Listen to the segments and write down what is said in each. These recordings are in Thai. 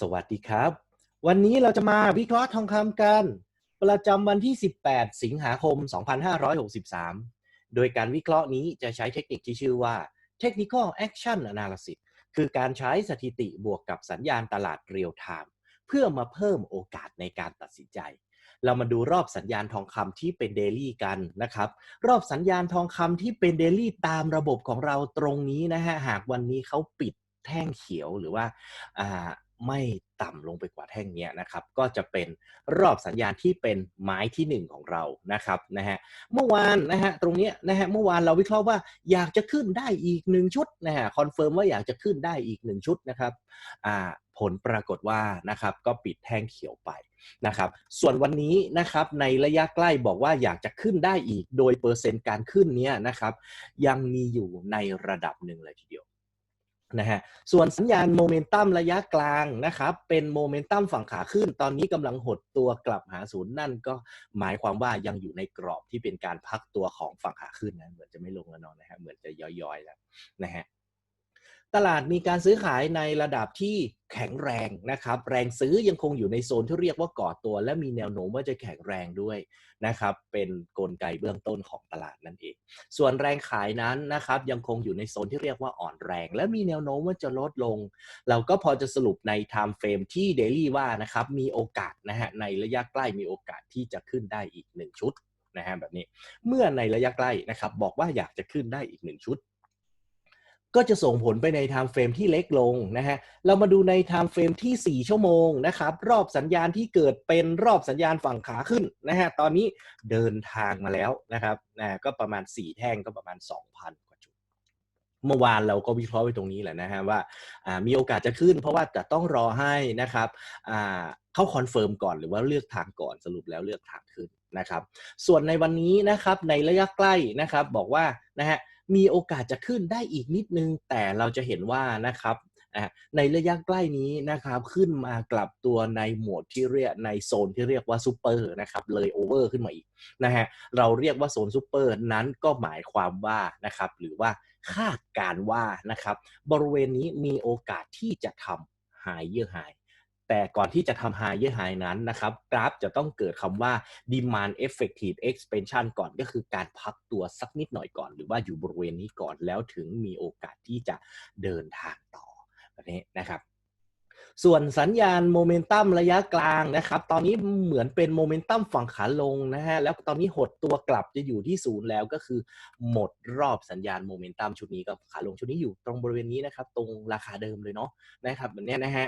สวัสดีครับ วันนี้เราจะมาวิเคราะห์ทองคำกัน ประจำวันที่ 18 สิงหาคม 2563 โดยการวิเคราะห์นี้จะใช้เทคนิคที่ชื่อว่า Technical Action Analysis คือการใช้สถิติบวกกับสัญญาณตลาดเรียลไทม์เพื่อมาเพิ่มโอกาสในการตัดสินใจ เรามาดูรอบสัญญาณทองคำที่เป็นเดลี่กันนะครับ รอบสัญญาณทองคำที่เป็นเดลี่ตามระบบของเราตรงนี้นะฮะ หากวันนี้เขาปิดแท่งเขียวหรือว่าอ่า ไม่ต่ำลงไปกว่าแท่งนี้นะครับ ก็จะเป็นรอบสัญญาณที่เป็นไม้ที่ 1 ของเรานะครับนะฮะเมื่อวานนะฮะตรงนี้นะฮะเมื่อวานเราวิเคราะห์ว่าอยากจะขึ้นได้อีกหนึ่งชุดนะฮะคอนเฟิร์มว่าอยากจะขึ้นได้อีกหนึ่งชุดนะครับอ่าผลปรากฏว่านะครับก็ปิดแท่งเขียวไปนะครับ ส่วนวันนี้นะครับในระยะใกล้บอกว่าอยากจะขึ้นได้อีก โดยเปอร์เซ็นต์การขึ้นเนี้ยนะครับ ยังมีอยู่ในระดับหนึ่งเลยทีเดียว นะฮะส่วนสัญญาณโมเมนตัมระยะกลางนะครับเป็นโมเมนตัมฝั่งขาขึ้น ตอนนี้กำลังหดตัวกลับหาศูนย์นั่นก็หมายความว่ายังอยู่ในกรอบที่เป็นการพักตัวของฝั่งขาขึ้นนะเหมือนจะไม่ลงแล้วนอนนะฮะเหมือนจะย้อยๆแล้วนะฮะ ตลาดมีการซื้อขายในระดับที่แข็งแรงนะครับ แรงซื้อยังคงอยู่ในโซนที่เรียกว่าก่อตัว และมีแนวโน้มว่าจะแข็งแรงด้วยนะครับ เป็นนกลไกเบื้องต้นของตลาดนั่นเอง ส่วนแรงขายนั้นนะครับ ยังคงอยู่ในโซนที่เรียกว่าอ่อนแรง และมีแนวโน้มว่าจะลดลง เราก็พอจะสรุปใน time frame ที่ daily ว่านะครับ มีโอกาสนะฮะในระยะใกล้มีโอกาสที่จะขึ้นได้อีก 1 ชุดนะฮะแบบนี้ เมื่อในระยะใกล้นะครับ บอกว่าอยากจะขึ้นได้อีก 1 ชุด ก็จะส่งผลไปใน time frame ที่เล็กลงนะฮะ เรามาดูใน time frame ที่ 4 ชั่วโมงนะครับ รอบสัญญาณที่เกิดเป็นรอบสัญญาณฝั่งขาขึ้นนะฮะ ตอนนี้เดินทางมาแล้วนะครับนะก็ประมาณ 4 แท่งก็ประมาณ 2,000กว่าจุดเมื่อวานเราก็วิเคราะห์ไว้ตรงนี้แหละนะฮะว่ามีโอกาสจะขึ้น เพราะว่าจะต้องรอให้นะครับเข้าคอนเฟิร์มก่อนหรือว่าเลือกทางก่อนสรุปแล้วเลือกทางขึ้นนะครับ ส่วนในวันนี้นะครับในระยะใกล้นะครับบอกว่านะฮะ มีโอกาสจะขึ้นได้อีกนิดนึง แต่เราจะเห็นว่านะครับในระยะใกล้นี้นะครับขึ้นมากลับตัวในหมวดที่เรียกในโซนที่เรียกว่าซูเปอร์นะครับเลยโอเวอร์ขึ้นมาอีกนะฮะเราเรียกว่าโซนซูเปอร์นั้นก็หมายความว่านะครับหรือว่าคาดการว่านะครับบริเวณนี้มีโอกาสที่จะทำ higher high แต่ก่อนที่จะทำ higher high นั้นนะครับกราฟจะต้องเกิดคำว่า demand effective expansion ก่อนก็คือการพักตัวสักนิดหน่อยก่อน หรือว่าอยู่บริเวณนี้ก่อนแล้วถึงมีโอกาสที่จะเดินทางต่อแบบนี้นะครับส่วนสัญญาณโมเมนตัมระยะกลางนะครับ ตอนนี้เหมือนเป็นโมเมนตัมฝั่งขาลงนะฮะ แล้วตอนนี้หดตัวกลับจะอยู่ที่ศูนย์แล้วก็คือ หมดรอบสัญญาณโมเมนตัมชุดนี้กับขาลงชุดนี้อยู่ตรงบริเวณนี้นะครับ ตรงราคาเดิมเลยเนาะนะครับแบบนี้นะฮะ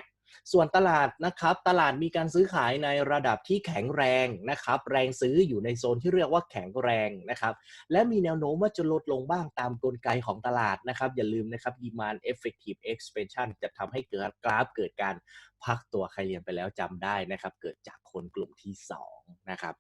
ส่วนตลาดนะครับตลาดมีการซื้อขายในระดับที่แข็งแรงนะครับแรงซื้ออยู่ในโซนที่เรียกว่าแข็งแรงนะครับและมีแนวโน้มว่าจะลดลงบ้างตามกลไกของตลาดนะครับอย่าลืมนะครับ demand effective expansion จะทำให้เกิดกราฟเกิดการพักตัวใครเรียนไปแล้วจำได้นะครับเกิดจากคนกลุ่มที่2นะครับ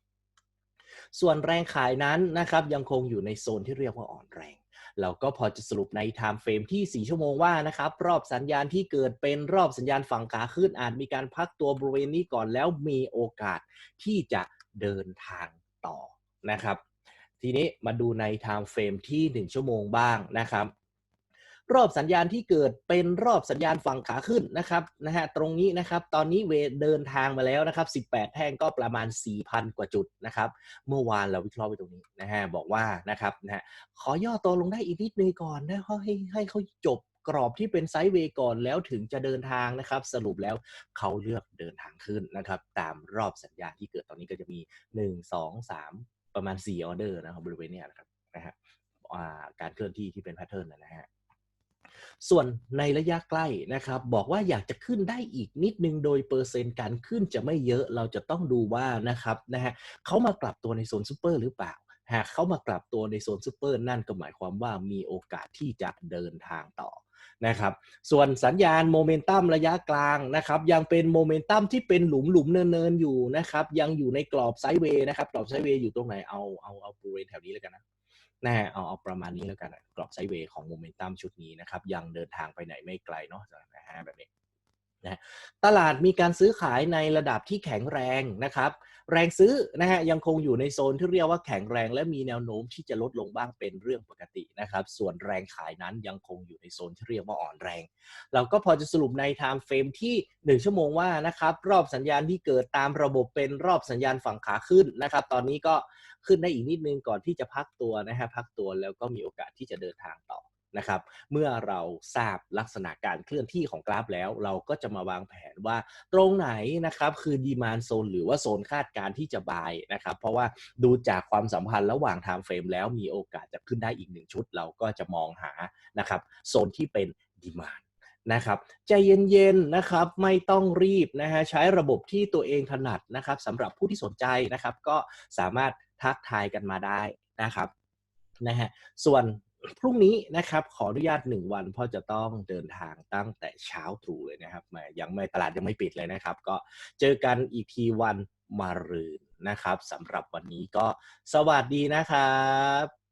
ส่วนแรงขายนั้นนะครับยังคงอยู่ในโซนที่เรียกว่าอ่อนแรง เราก็พอจะสรุปในไทม์เฟรมที่ 4 ชั่วโมงว่านะครับ รอบสัญญาณที่เกิดเป็นรอบสัญญาณฝั่งขาขึ้น อาจมีการพักตัวบริเวณนี้ก่อนแล้วมีโอกาสที่จะเดินทางต่อนะครับ ทีนี้มาดูในไทม์เฟรมที่ 1 ชั่วโมงบ้างนะครับ รอบสัญญาณที่เกิดเป็นรอบสัญญาณฝั่งขาขึ้นนะครับนะฮะตรงนี้นะครับตอนนี้เวเดินทางมาแล้วนะครับ 18 แท่งก็ประมาณ 4,000 กว่าจุดนะครับ เมื่อวานเราวิเคราะห์ไปตรงนี้นะฮะบอกว่านะครับนะฮะขอย่อตัวลงได้อีกนิดนึงก่อนนะเขาให้ให้เขาจบกรอบที่เป็นไซด์เวย์ก่อนแล้วถึงจะเดินทางนะครับ สรุปแล้วเขาเลือกเดินทางขึ้นนะครับ ตามรอบสัญญาณที่เกิดตอนนี้ก็จะมี 1 2 3 ประมาณ 4 ออเดอร์นะครับบริเวณนี้นะครับนะฮะการเคลื่อนที่ที่เป็นแพทเทิร์นนะฮะ ส่วนในระยะใกล้นะครับ บอกว่าอยากจะขึ้นได้อีกนิดนึงโดยเปอร์เซ็นต์การขึ้นจะไม่เยอะเราจะต้องดูว่านะครับนะฮะเขามากลับตัวในโซนซูเปอร์หรือเปล่าหากเขามากลับตัวในโซนซูเปอร์นั่นก็หมายความว่ามีโอกาสที่จะเดินทางต่อนะครับ ส่วนสัญญาณโมเมนตัมระยะกลางนะครับ ยังเป็นโมเมนตัมที่เป็นหลุมหลุมเนินเนินๆอยู่นะครับ ยังอยู่ในกรอบไซด์เวย์นะครับ กรอบไซด์เวย์อยู่ตรงไหนเอาเอาเอาบริเวณแถวนี้แล้วกันนะ นะฮะเอาเอาประมาณนี้แล้วกันนะกรอบไซด์เวย์ของโมเมนตัมชุดนี้นะครับยังเดินทางไปไหนไม่ไกลเนาะนะฮะแบบนี้ นะตลาดมีการซื้อขายในระดับที่แข็งแรงนะครับ แรงซื้อนะฮะยังคงอยู่ในโซนที่เรียกว่าแข็งแรง และมีแนวโน้มที่จะลดลงบ้างเป็นเรื่องปกตินะครับ ส่วนแรงขายนั้นยังคงอยู่ในโซนที่เรียกว่าอ่อนแรง เราก็พอจะสรุปใน time frame ที่ 1 ชั่วโมงว่านะครับรอบสัญญาณที่เกิดตามระบบเป็นรอบสัญญาณฝั่งขาขึ้นนะครับ ตอนนี้ก็ขึ้นได้อีกนิดนึงก่อนที่จะพักตัวนะฮะพักตัวแล้วก็มีโอกาสที่จะเดินทางต่อ นะครับ เมื่อเราทราบลักษณะการเคลื่อนที่ของกราฟแล้ว เราก็จะมาวางแผนว่าตรงไหนนะครับคือดีมานโซนหรือว่าโซนคาดการที่จะบายนะครับ เพราะว่าดูจากความสัมพันธ์ระหว่าง time frame แล้วมีโอกาสจะขึ้นได้อีกหนึ่งชุด เราก็จะมองหานะครับโซนที่เป็นดีมานนะครับใจเย็นๆนะครับไม่ต้องรีบนะฮะใช้ระบบที่ตัวเองถนัดนะครับสำหรับผู้ที่สนใจนะครับ ก็สามารถทักทายกันมาได้นะครับนะฮะส่วน พรุ่งนี้นะครับขออนุญาตหนึ่งวันเพราะจะต้องเดินทางตั้งแต่เช้าตรู่เลยนะครับยังไม่ตลาดยังไม่ปิดเลยนะครับ ก็เจอกันอีกทีวันมะรืนนะครับสำหรับวันนี้ก็สวัสดีนะครับ